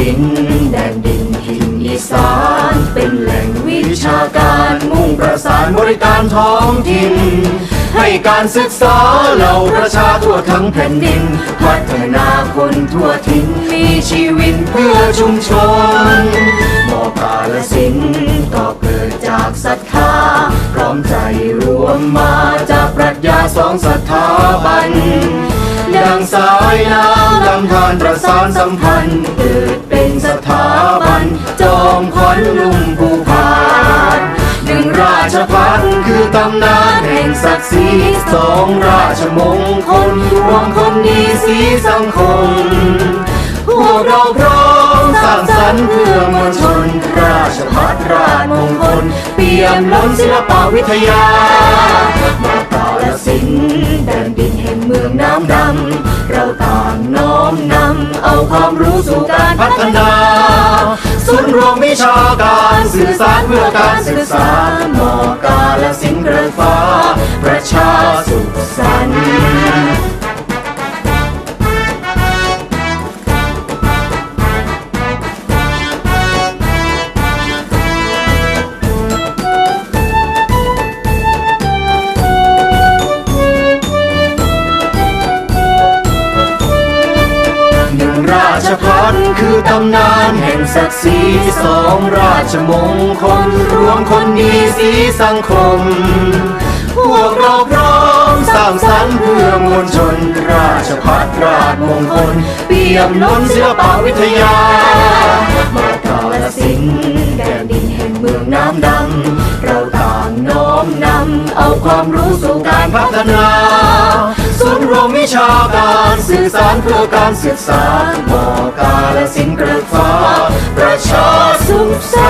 สินแดนดินถิ่นอีสาน เป็นแหล่งวิชาการมุ่งประสานบริการท้องถิ่น ให้การศึกษาเหล่าประชาทั่วทั้งแผ่นดินพัฒนาคนทั่วถิ่นมีชีวิตเพื่อชุมชนมอกาลสินก็เกิดจากศรัทธาพร้อมใจรวมมาจากปรัชญาสองสถาบันดังสายน้ำลำธารประสานสัมพันธ์เกิด คือตำนานแห่งศักดิ์ศรีสองราชมงคลรวมคนดีสีสังคม พวกเราพร้อมสร้างสรรค์เพื่อมวลชน ราชพัฒราชมงคล เปี่ยมล้นศิลปวิทยา มากาลสินธุ์แดนดินแห่งเมืองน้ำดำ เราต่างน้อมนำเอาความรู้สู่การพัฒนา ศูนย์รวมวิชาการสื่อสารเพื่อการศึกษาหมอกาลสินธุ์เกริกฟ้า ประชาสุขสัน ชพัฒคือตำนานแห่งศักดิ์ศรีสองราชมงคลรวมคนดีสีสังคม พวกเราพร้อมสร้างสรรค์เพื่อมวลชน ราชพัฒราชมงคล เปี่ยมล้นศิลปวิทยา มากาละสินธุ์แดนดินแห่งเมืองน้ำดำ เราต่างน้อมนำเอาความรู้สู่การพัฒนา วมวิชาการสื่อสารเพื่อการศึกษามอกาลสินธุ์เกระฟ้าประชาสุขสัน